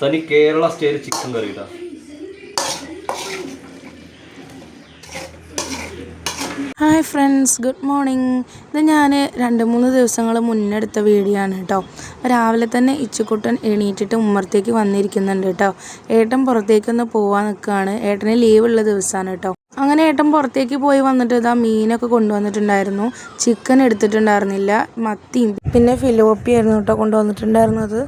തനി Kerala style chicken കറി ഇട്ടാ hi friends good morning. ഇത് ഞാൻ രണ്ട് മൂന്ന് ദിവസങ്ങൾ മുന്നെടുത്ത വീഡിയോ ആണ് കേട്ടോ. രാവിലെ തന്നെ ഇച്ചുക്കുട്ടൻ എണീറ്റിട്ട് ഉമ്മറത്തേക്ക് വന്നിരിക്കുന്നുണ്ട് കേട്ടോ. ഏട്ടൻ പുറത്തേക്കൊന്ന് പോവാൻ നിൽക്കുകയാണ് ഏട്ടന് ലീവുള്ള ദിവസമാണ് കേട്ടോ. അങ്ങനെ ഏട്ടൻ പുറത്തേക്ക് പോയി വന്നിട്ട് ഇതാ മീനൊക്കെ കൊണ്ടുവന്നിട്ടുണ്ടായിരുന്നു. ചിക്കൻ എടുത്തിട്ടുണ്ടായിരുന്നില്ല മത്തിയും. പിന്നെ ഫിലോപ്പി ആയിരുന്നു കേട്ടോ കൊണ്ടുവന്നിട്ടുണ്ടായിരുന്നത്.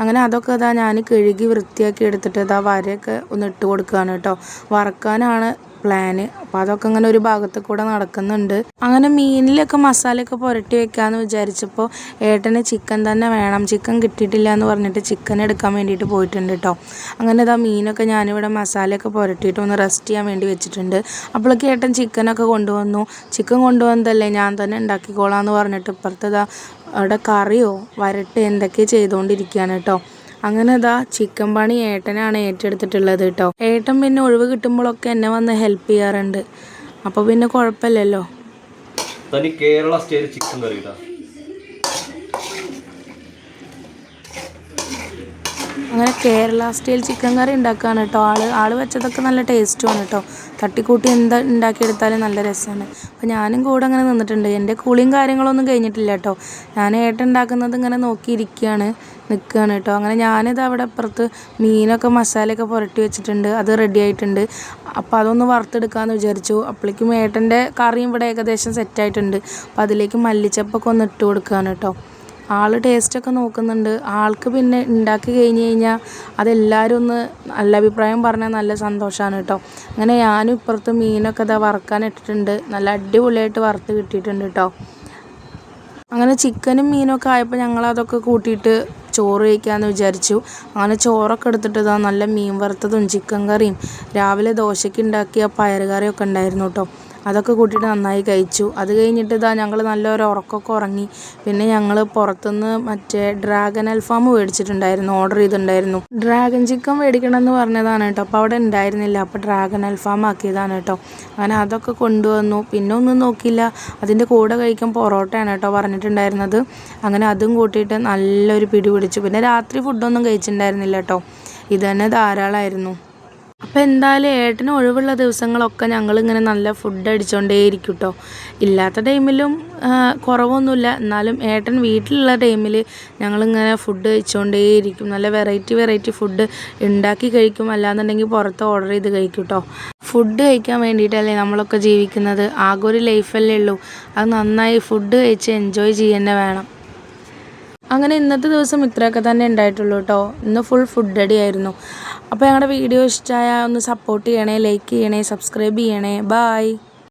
അങ്ങനെ അതൊക്കെ ഇതാ ഞാൻ കഴുകി വൃത്തിയാക്കി എടുത്തിട്ട് ഇതാ വരയൊക്കെ ഒന്ന് ഇട്ട് കൊടുക്കുകയാണ് കേട്ടോ. വറക്കാനാണ് പ്ലാന് അപ്പം അതൊക്കെ ഇങ്ങനെ ഒരു ഭാഗത്ത് കൂടെ നടക്കുന്നുണ്ട്. അങ്ങനെ മീനിലൊക്കെ മസാലയൊക്കെ പുരട്ടി വെക്കാന്ന് വിചാരിച്ചപ്പോൾ ഏട്ടന് ചിക്കൻ തന്നെ വേണം. ചിക്കൻ കിട്ടിയിട്ടില്ല എന്ന് പറഞ്ഞിട്ട് ചിക്കൻ എടുക്കാൻ വേണ്ടിയിട്ട് പോയിട്ടുണ്ട് കേട്ടോ അങ്ങനെ ഇതാ മീനൊക്കെ ഞാനിവിടെ മസാലയൊക്കെ പുരട്ടിയിട്ട് ഒന്ന് റെസ്റ്റ് ചെയ്യാൻ വേണ്ടി വെച്ചിട്ടുണ്ട്. അപ്പോഴേക്ക് ഏട്ടൻ ചിക്കനൊക്കെ കൊണ്ടുവന്നു. ചിക്കൻ കൊണ്ടുവന്നതല്ലേ ഞാൻ തന്നെ ഉണ്ടാക്കിക്കോളാം എന്ന് പറഞ്ഞിട്ട് ഇപ്പുറത്തേതാ അവിടെ കറിയോ വരട്ട് എന്തൊക്കെ ചെയ്തുകൊണ്ടിരിക്കുകയാണ് കേട്ടോ അങ്ങനെ ഇതാ ചിക്കൻ പണി ഏട്ടനാണ് ഏറ്റെടുത്തിട്ടുള്ളത് കേട്ടോ ഏട്ടൻ പിന്നെ ഒഴിവ് കിട്ടുമ്പോഴൊക്കെ എന്നെ വന്ന് ഹെൽപ്പ് ചെയ്യാറുണ്ട്. അപ്പോൾ പിന്നെ കുഴപ്പമില്ലല്ലോ. കേരള സ്റ്റൈൽ ചിക്കൻ കറി അങ്ങനെ കേരള സ്റ്റൈൽ ചിക്കൻ കറി ഉണ്ടാക്കുകയാണ് കേട്ടോ. ആൾ ആൾ വെച്ചതൊക്കെ നല്ല ടേസ്റ്റുമാണ് കേട്ടോ. തട്ടിക്കൂട്ടി എന്താ ഉണ്ടാക്കിയെടുത്താലും നല്ല രസമാണ്. അപ്പോൾ ഞാനും കൂടെ അങ്ങനെ നിന്നിട്ടുണ്ട്. എന്റെ കുളിയും കാര്യങ്ങളൊന്നും കഴിഞ്ഞിട്ടില്ല കേട്ടോ. ഞാൻ ഏട്ടൻ ഉണ്ടാക്കുന്നത് ഇങ്ങനെ നോക്കിയിരിക്കുകയാണ് നിൽക്കുകയാണ് കേട്ടോ. അങ്ങനെ ഞാനിത് അവിടെ അപ്പുറത്ത് മീനൊക്കെ മസാലയൊക്കെ പുരട്ടി വെച്ചിട്ടുണ്ട്. അത് റെഡി ആയിട്ടുണ്ട്. അപ്പോൾ അതൊന്ന് വറുത്തെടുക്കാമെന്ന് വിചാരിച്ചു. അപ്പോഴേക്കും ഏട്ടന്റെ കറിയും ഇവിടെ ഏകദേശം സെറ്റായിട്ടുണ്ട് അപ്പോൾ അതിലേക്ക് മല്ലിച്ചപ്പൊക്കെ ഒന്ന് ഇട്ട് കൊടുക്കുകയാണ് കേട്ടോ. ആൾ ടേസ്റ്റൊക്കെ നോക്കുന്നുണ്ട്. ആൾക്ക് പിന്നെ ഉണ്ടാക്കി കഴിഞ്ഞ് കഴിഞ്ഞാൽ അതെല്ലാവരും ഒന്ന് നല്ല അഭിപ്രായം പറഞ്ഞാൽ നല്ല സന്തോഷമാണ് കേട്ടോ. അങ്ങനെ ഞാനും ഇപ്പുറത്ത് മീനൊക്കെ ഇതാ വറുക്കാൻ ഇട്ടിട്ടുണ്ട്. നല്ല അടിപൊളിയായിട്ട് വറുത്ത് കിട്ടിയിട്ടുണ്ട് കേട്ടോ. അങ്ങനെ ചിക്കനും മീനൊക്കെ ആയപ്പോൾ ഞങ്ങൾ അതൊക്കെ കൂട്ടിയിട്ട് ചോറ് കഴിക്കാമെന്ന് വിചാരിച്ചു. അങ്ങനെ ചോറൊക്കെ എടുത്തിട്ട് ഇതാ നല്ല മീൻ വറുത്തതും ചിക്കൻ കറിയും. രാവിലെ ദോശയ്ക്ക് ഉണ്ടാക്കിയ പയറുകറിയൊക്കെ ഉണ്ടായിരുന്നു കേട്ടോ. അതൊക്കെ കൂട്ടിയിട്ട് നന്നായി കഴിച്ചു. അത് കഴിഞ്ഞിട്ട് ഇതാ ഞങ്ങൾ നല്ലൊരു ഉറക്കമൊക്കെ ഉറങ്ങി. പിന്നെ ഞങ്ങൾ പുറത്തുനിന്ന് മറ്റേ ഡ്രാഗൺ അൽഫാം മേടിച്ചിട്ടുണ്ടായിരുന്നു. ഓർഡർ ചെയ്തിട്ടുണ്ടായിരുന്നു. ഡ്രാഗൺ ചിക്കൻ മേടിക്കണം എന്ന് പറഞ്ഞതാണ് കേട്ടോ. അപ്പോൾ അവിടെ ഉണ്ടായിരുന്നില്ല. അപ്പോൾ ഡ്രാഗൺ അൽഫാം ആക്കിയതാണ് കേട്ടോ. അങ്ങനെ അതൊക്കെ കൊണ്ടുവന്നു. പിന്നെ ഒന്നും നോക്കിയില്ല. അതിന്റെ കൂടെ കഴിക്കാൻ പൊറോട്ടയാണ് കേട്ടോ പറഞ്ഞിട്ടുണ്ടായിരുന്നത്. അങ്ങനെ അതും കൂട്ടിയിട്ട് നല്ലൊരു പിടി പിടിച്ചു. പിന്നെ രാത്രി ഫുഡൊന്നും കഴിച്ചിട്ടുണ്ടായിരുന്നില്ല കേട്ടോ. ഇത് തന്നെ ധാരാളമായിരുന്നു. അപ്പോൾ എന്തായാലും ഏട്ടന് ഒഴിവുള്ള ദിവസങ്ങളൊക്കെ ഞങ്ങളിങ്ങനെ നല്ല ഫുഡ് അടിച്ചുകൊണ്ടേയിരിക്കും കേട്ടോ ഇല്ലാത്ത ടൈമിലും കുറവൊന്നുമില്ല. എന്നാലും ഏട്ടൻ വീട്ടിലുള്ള ടൈമിൽ ഞങ്ങളിങ്ങനെ ഫുഡ് കഴിച്ചുകൊണ്ടേയിരിക്കും നല്ല വെറൈറ്റി വെറൈറ്റി ഫുഡ് ഉണ്ടാക്കി കഴിക്കും. അല്ലാന്നുണ്ടെങ്കിൽ പുറത്ത് ഓർഡർ ചെയ്ത് കഴിക്കും കേട്ടോ ഫുഡ് കഴിക്കാൻ വേണ്ടിയിട്ടല്ലേ നമ്മളൊക്കെ ജീവിക്കുന്നത്. ആകെ ഒരു ലൈഫല്ലേ ഉള്ളൂ. അത് നന്നായി ഫുഡ് കഴിച്ച് എൻജോയ് ചെയ്യുക വേണം. അങ്ങനെ ഇന്നത്തെ ദിവസം ഇത്രയൊക്കെ തന്നെ ഉണ്ടായിട്ടുള്ളൂ കേട്ടോ ഇന്ന് ഫുൾ ഫുഡ് അടി ആയിരുന്നു. അപ്പോൾ ഞങ്ങളുടെ വീഡിയോ ഇഷ്ടമായ ഒന്ന് സപ്പോർട്ട് ചെയ്യണേ ലൈക്ക് ചെയ്യണേ സബ്സ്ക്രൈബ് ചെയ്യണേ. ബായ്